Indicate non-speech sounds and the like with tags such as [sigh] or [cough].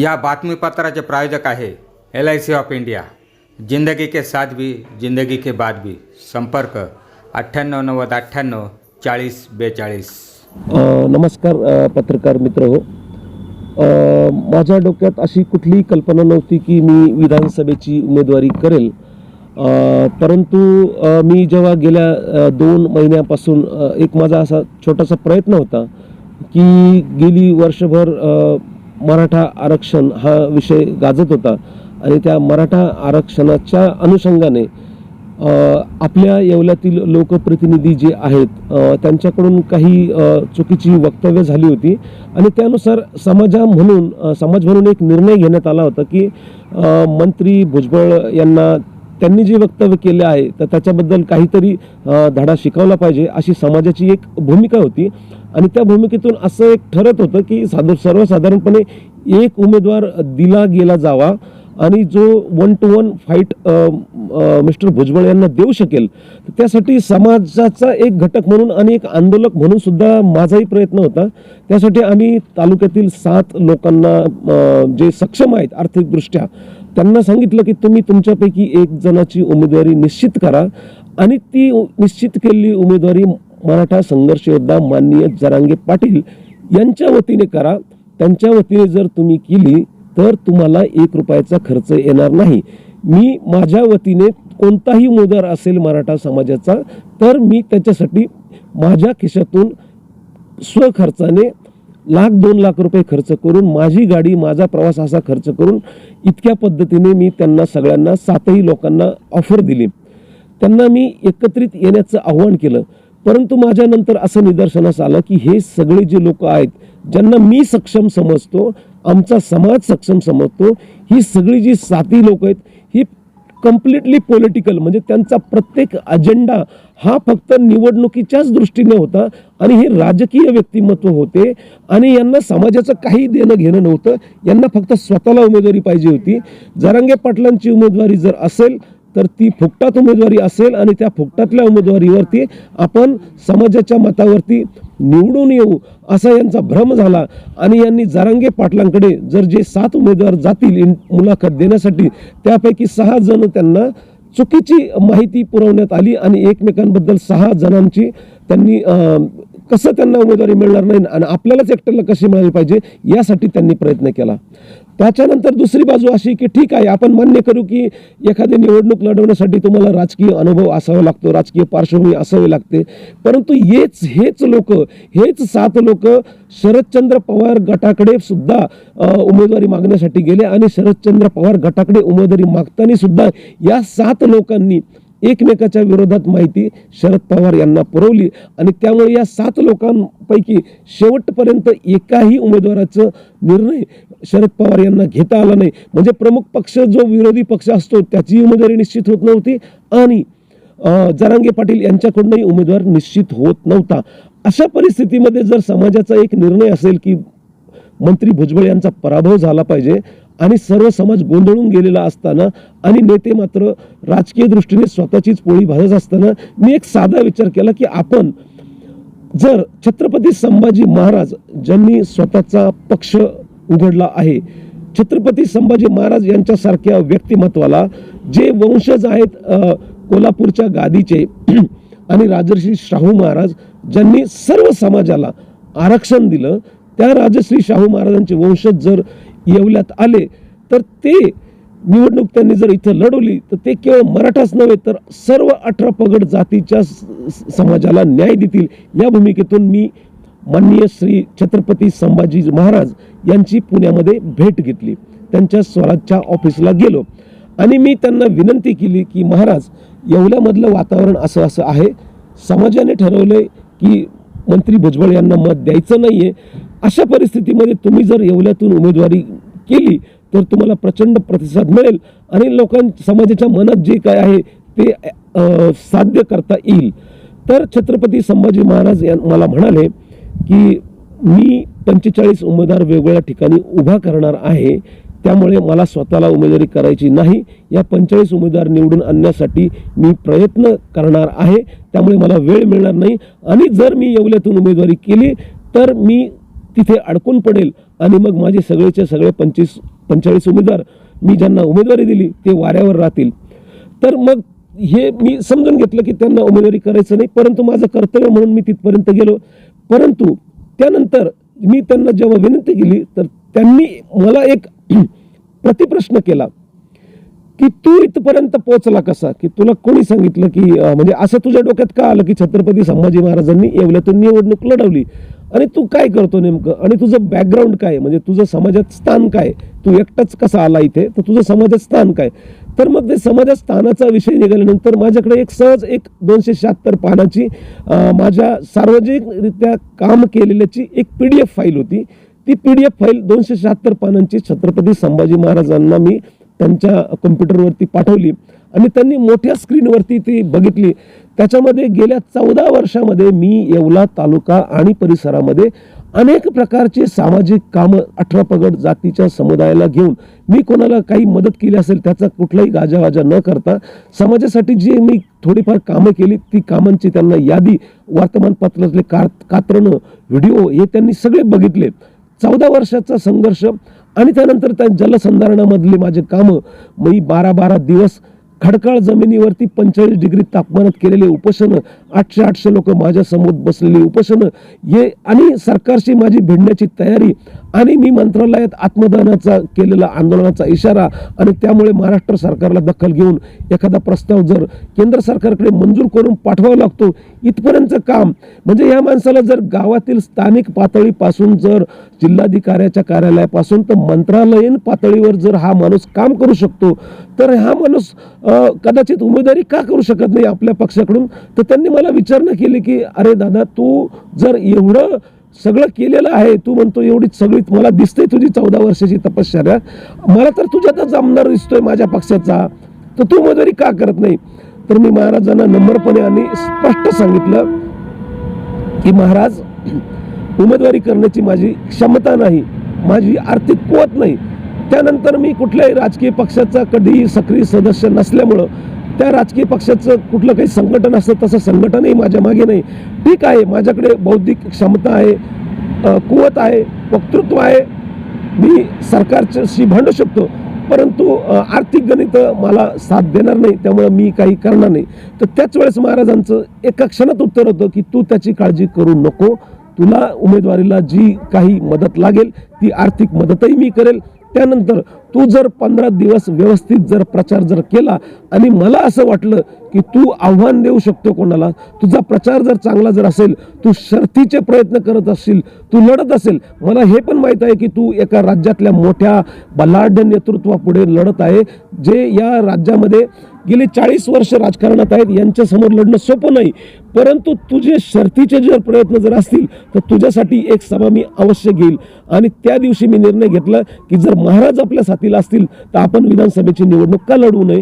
या बातमीपत्राचे प्रायोजक आहे L I C of India जिंदगी के साथ भी जिंदगी के बाद भी. संपर्क अठ्ठ्याण्णव नव्वद अठ्ठ्याण्णव चाळीस बेचाळीस. नमस्कार पत्रकार मित्र हो. माझ्या डोक्यात अशी कुठलीही कल्पना नव्हती की मी विधानसभेची उमेदवारी करेल. परंतु मी जेव्हा गेल्या दोन महिन्यापासून एक माझा असा छोटासा प्रयत्न होता की गेली वर्षभर मराठा आरक्षण हा विषय गाजत होता आणि त्या मराठा आरक्षणाच्या अनुषंगाने आपल्या येवल्यातील लोकप्रतिनिधी जे आहेत त्यांच्याकडून काही चुकीची वक्तव्य झाली होती आणि त्यानुसार समाजा म्हणून समाज म्हणून एक निर्णय घेण्यात आला होता की मंत्री भुजबळ यांना त्यांनी जे वक्तव्य केले आहे तर त्याच्याबद्दल काहीतरी धडा शिकवला पाहिजे अशी समाजाची एक भूमिका होती. आणि त्या भूमिकेतून असं एक ठरत होतं की साधू सर्वसाधारणपणे एक उमेदवार दिला गेला जावा. आणि जो one to one fight mister Bhujbal यांना देऊ शकेल तर त्यासाठी समाजाचा एक घटक म्हणून आणि एक आंदोलक म्हणून सुद्धा माझाही प्रयत्न होता. त्यासाठी आम्ही तालुक्यातील सात लोकांना जे सक्षम आहेत आर्थिकदृष्ट्या त्यांना सांगितलं की तुम्ही तुमच्यापैकी एक जणाची उमेदवारी निश्चित करा. आणि ती निश्चित केलेली उमेदवारी मराठा संघर्ष योद्धा माननीय जरांगे पाटील यांच्या वतीने करा. त्यांच्या वतीने जर तुम्ही केली तर तुम्हाला एक रुपयाचा खर्च येणार नाही. मी माझ्या वतीने कोणताही उमेदवार असेल मराठा समाजाचा तर मी त्याच्यासाठी माझ्या खिशातून स्वखर्चाने लाख दोन लाख रुपये खर्च करून माझी गाडी माझा प्रवास असा खर्च करून इतक्या पद्धतीने मी त्यांना सगळ्यांना सातही लोकांना ऑफर दिली. त्यांना मी एकत्रित येण्याचं आव्हान केलं. परंतु माझ्यानंतर असं निदर्शनास आलं की हे सगळे जे लोक आहेत ज्यांना मी सक्षम समजतो आमचा समाज सक्षम समजतो ही सगळी जी साती लोक आहेत ही कम्प्लिटली पॉलिटिकल म्हणजे त्यांचा प्रत्येक अजेंडा हा फक्त निवडणुकीच्याच दृष्टीने होता आणि हे राजकीय व्यक्तिमत्व होते आणि यांना समाजाचं काही देणं घेणं नव्हतं. यांना फक्त स्वतःला उमेदवारी पाहिजे होती. जरांगे पाटलांची उमेदवारी जर असेल तर ती फुकटात उमेदवारी असेल आणि त्या फुकटातल्या उमेदवारीवरती आपण समाजाच्या मतावरती निवडून येऊ असा यांचा भ्रम झाला. आणि यांनी जारांगे पाटलांकडे जर जे सात उमेदवार जातील मुलाखत देण्यासाठी त्यापैकी सहा जण त्यांना चुकीची माहिती पुरवण्यात आली आणि एकमेकांबद्दल सहा जणांची त्यांनी कसं त्यांना उमेदवारी मिळणार नाही आणि आपल्यालाच एकट्याला कशी मिळाली पाहिजे यासाठी त्यांनी प्रयत्न केला. त्याच्यानंतर दुसरी बाजू अशी की ठीक आहे आपण मान्य करू की एखादी निवडणूक लढवण्यासाठी तुम्हाला राजकीय अनुभव असावा लागतो राजकीय पार्श्वभूमी असावी लागते. परंतु हेच हेच लोक हेच सात लोक शरदचंद्र पवार गटाकडे सुद्धा उमेदवारी मागण्यासाठी गेले आणि शरदचंद्र पवार गटाकडे उमेदवारी मागताना सुद्धा या सात लोकांनी एकमेकाच्या विरोधात माहिती शरद पवार यांना पुरवली. आणि त्यामुळे या सात लोकांपैकी शेवटपर्यंत एकाही उमेदवाराचं निर्णय शरद पवार यांना घेता आला नाही. म्हणजे प्रमुख पक्ष जो विरोधी पक्ष असतो त्याची उमेदवारी निश्चित होत नव्हती आणि जरांगे पाटील यांच्याकडूनही उमेदवार निश्चित होत नव्हता. अशा परिस्थितीमध्ये जर समाजाचा एक निर्णय असेल की मंत्री भुजबळ यांचा पराभव झाला पाहिजे आणि सर्व समाज गोंधळून गेलेला असताना आणि नेते मात्र राजकीय दृष्टीने स्वतःचीच पोळी भाजत असताना मी एक साधा विचार केला की आपण जर छत्रपती संभाजी महाराज ज्यांनी स्वतःचा पक्ष उघडला आहे छत्रपती संभाजी महाराज यांच्यासारख्या व्यक्तिमत्वाला जे वंशज आहेत कोल्हापूरच्या गादीचे [clears throat] आणि राजर्षी शाहू महाराज ज्यांनी सर्व समाजाला आरक्षण दिलं त्या राजश्री शाहू महाराजांचे वंशज जर येवल्यात आले तर ते निवडणूक त्यांनी जर इथं लढवली तर ते केवळ मराठाच नव्हे तर सर्व अठरा पगड जातीच्या स- समाजाला न्याय देतील. या भूमिकेतून मी माननीय श्री छत्रपती संभाजी महाराज यांची पुण्यामध्ये भेट घेतली. त्यांच्या स्वराजच्या ऑफिसला गेलो. आणि मी त्यांना विनंती केली की महाराज येवल्यामधलं वातावरण असं असं आहे. समाजाने ठरवलं की मंत्री भुजबळ यांना मत द्यायचं नाही आहे अशा परिस्थितीमध्ये तुम्ही जर येवल्यातून उमेदवारी केली तर तुम्हाला प्रचंड प्रतिसाद मिळेल आणि लोकां समाजाच्या मनात जे काय आहे ते साध्य करता येईल. तर छत्रपती संभाजी महाराज या मला म्हणाले की मी पंचेचाळीस उमेदवार वेगवेगळ्या ठिकाणी उभा करणार आहे त्यामुळे मला स्वतःला उमेदवारी करायची नाही. या पंचेचाळीस उमेदवार निवडून आणण्यासाठी मी प्रयत्न करणार आहे त्यामुळे मला वेळ मिळणार नाही. आणि जर मी येवल्यातून उमेदवारी केली तर मी तिथे अडकून पडेल. आणि मग माझे सगळेचे सगळे पंचवीस पंचेचाळीस उमेदवार मी ज्यांना उमेदवारी दिली ते वाऱ्यावर राहतील. तर मग हे मी समजून घेतलं की त्यांना उमेदवारी करायचं नाही परंतु माझं कर्तव्य म्हणून मी तिथपर्यंत गेलो. परंतु त्यानंतर मी त्यांना जेव्हा विनंती केली तर त्यांनी मला एक [clears throat] प्रतिप्रश्न केला की तू इथपर्यंत पोहोचला कसा? की तुला कोणी सांगितलं की म्हणजे असं तुझ्या डोक्यात का आलं की छत्रपती संभाजी महाराजांनी येवल्यातून निवडणूक लढवली? आणि तू काय करतो नेमकं? आणि तुझं बॅकग्राऊंड काय? म्हणजे तुझं समाजात स्थान काय? तू एकटाच कसा आला इथे? तर तुझं समाजात स्थान काय? तर मग ते समाजात स्थानाचा विषय निघाल्यानंतर माझ्याकडे एक सहज एक दोनशे शहात्तर पानाची माझ्या सार्वजनिकरित्या काम केलेल्याची एक पी डी एफ फाईल होती. ती पी डी एफ फाईल दोनशे शहात्तर पानांची छत्रपती संभाजी महाराजांना मी त्यांच्या कम्प्युटरवरती पाठवली. आणि त्यांनी मोठ्या स्क्रीनवरती ती बघितली. त्याच्यामध्ये गेल्या चौदा वर्षामध्ये मी येवला तालुका आणि परिसरामध्ये अनेक प्रकारचे सामाजिक कामं अठरा पगड जातीच्या समुदायाला घेऊन मी कोणाला काही मदत केली असेल त्याचा कुठलाही गाजावाजा न करता समाजासाठी जी मी थोडीफार कामं केली ती कामांची त्यांना यादी वर्तमानपत्रातले का कात्रणं व्हिडिओ हे त्यांनी सगळे बघितले. चौदा वर्षाचा संघर्ष आणि त्यानंतर त्या जलसंधारणामधले माझे कामं मी बारा बारा दिवस खडकाळ जमिनीवरती पंचेचाळीस डिग्री तापमानात केलेले उपोषणं आठशे आठशे लोक माझ्यासमोर बसलेले बसलेली उपोषणं हे आणि सरकारशी माझी भिडण्याची तयारी आणि मी मंत्रालयात आत्मदानाचा केलेला आंदोलनाचा इशारा आणि त्यामुळे महाराष्ट्र सरकारला दखल घेऊन एखादा प्रस्ताव जर केंद्र सरकारकडे मंजूर करून पाठवावा लागतो इथपर्यंतचं काम. म्हणजे या माणसाला जर गावातील स्थानिक पातळीपासून जर जिल्हाधिकाऱ्याच्या कार्यालयापासून तर मंत्रालयीन पातळीवर जर हा माणूस काम करू शकतो तर हा माणूस कदाचित उमेदवारी का करू शकत नाही आपल्या पक्षाकडून? तर त्यांनी मला विचारणा केली की अरे दादा तू जर एवढं सगळं केलेलं आहे तू म्हणतो एवढी सगळी मला दिसते तुझी चौदा वर्षाची तपश्चर्या. मला तर तुझ्यातच आमदार दिसतोय माझ्या पक्षाचा. तर तू उमेदवारी का करत नाही? तर मी महाराजांना नम्रपणे आणि स्पष्ट सांगितलं की महाराज उमेदवारी करण्याची माझी क्षमता नाही माझी आर्थिक कुवत नाही. त्यानंतर मी कुठल्याही राजकीय पक्षाचा कधीही सक्रिय सदस्य नसल्यामुळं त्या राजकीय पक्षाचं कुठलं काही संघटन असतं तसं संघटनही माझ्या मागे नाही. ठीक आहे माझ्याकडे बौद्धिक क्षमता आहे कुवत आहे वक्तृत्व आहे. मी सरकारच्याशी भांडू शकतो परंतु आर्थिक गणित मला साथ देणार नाही त्यामुळं मी काही करणार नाही. तर त्याच वेळेस महाराजांचं एका क्षणात उत्तर होतं की तू त्याची काळजी करू नको. तुला उमेदवारीला जी काही मदत लागेल ती आर्थिक मदतही मी करेल त्यानंतर तू जर पंधरा दिवस व्यवस्थित जर प्रचार जर केला आणि मला असं वाटलं की तू आव्हान देऊ शकतो कोणाला तुझा प्रचार जर चांगला जर असेल तू शर्थीचे प्रयत्न करत असशील तू लढत असेल मला हे पण माहीत आहे की तू एका राज्यातल्या मोठ्या बलाढ्य नेतृत्वापुढे लढत आहे जे या राज्यामध्ये गेले चाळीस वर्ष राजकारणात आहेत यांच्यासमोर लढणं सोपं नाही. परंतु तुझे शर्तीचे जर प्रयत्न जर असतील तर तुझ्यासाठी एक सभा मी अवश्य घेईल. आणि त्या दिवशी मी निर्णय घेतला की जर महाराज आपल्या साथीला असतील तर आपण विधानसभेची निवडणूक का लढवू नये?